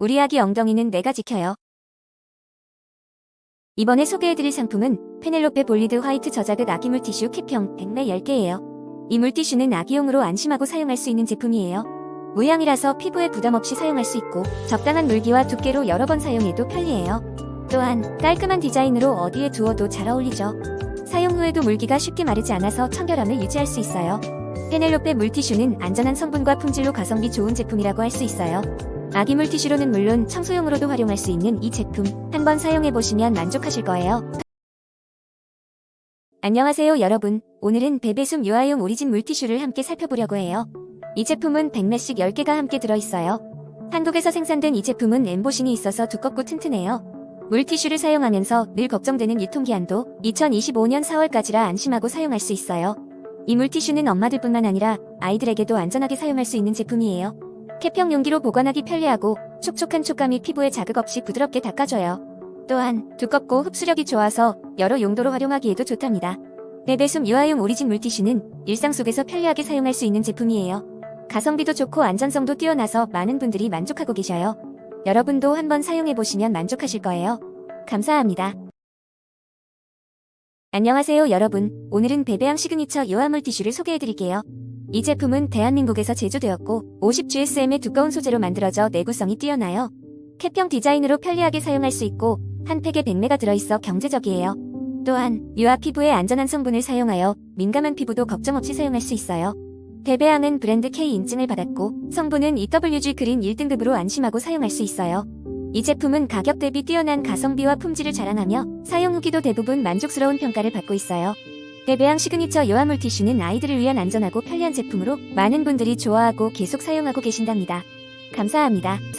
우리 아기 엉덩이는 내가 지켜요. 이번에 소개해드릴 상품은 페넬로페 볼리드 화이트 저자극 아기 물티슈 캡형 100매 10개예요. 이 물티슈는 아기용으로 안심하고 사용할 수 있는 제품이에요. 무향이라서 피부에 부담 없이 사용할 수 있고 적당한 물기와 두께로 여러 번 사용해도 편리해요. 또한 깔끔한 디자인으로 어디에 두어도 잘 어울리죠. 사용 후에도 물기가 쉽게 마르지 않아서 청결함을 유지할 수 있어요. 페넬로페 물티슈는 안전한 성분과 품질로 가성비 좋은 제품이라고 할 수 있어요. 아기 물티슈로는 물론 청소용으로도 활용할 수 있는 이 제품 한번 사용해보시면 만족하실 거예요. 안녕하세요 여러분. 오늘은 베베숨 유아용 오리진 물티슈를 함께 살펴보려고 해요. 이 제품은 100매씩 10개가 함께 들어있어요. 한국에서 생산된 이 제품은 엠보싱이 있어서 두껍고 튼튼해요. 물티슈를 사용하면서 늘 걱정되는 유통기한도 2025년 4월까지라 안심하고 사용할 수 있어요. 이 물티슈는 엄마들뿐만 아니라 아이들에게도 안전하게 사용할 수 있는 제품이에요. 캡형 용기로 보관하기 편리하고 촉촉한 촉감이 피부에 자극 없이 부드럽게 닦아줘요. 또한 두껍고 흡수력이 좋아서 여러 용도로 활용하기에도 좋답니다. 베베숨 유아용 오리진 물티슈는 일상 속에서 편리하게 사용할 수 있는 제품이에요. 가성비도 좋고 안전성도 뛰어나서 많은 분들이 만족하고 계셔요. 여러분도 한번 사용해보시면 만족하실 거예요. 감사합니다. 안녕하세요 여러분. 오늘은 베베양 시그니처 유아 물티슈를 소개해드릴게요. 이 제품은 대한민국에서 제조되었고 50GSM의 두꺼운 소재로 만들어져 내구성이 뛰어나요. 캡형 디자인으로 편리하게 사용할 수 있고 한 팩에 100매가 들어있어 경제적이에요. 또한 유아 피부에 안전한 성분을 사용하여 민감한 피부도 걱정 없이 사용할 수 있어요. 베베양은 브랜드 K 인증을 받았고 성분은 EWG 그린 1등급으로 안심하고 사용할 수 있어요. 이 제품은 가격 대비 뛰어난 가성비와 품질을 자랑하며 사용 후기도 대부분 만족스러운 평가를 받고 있어요. 베베양 시그니처 요아 물티슈는 아이들을 위한 안전하고 편리한 제품으로 많은 분들이 좋아하고 계속 사용하고 계신답니다. 감사합니다.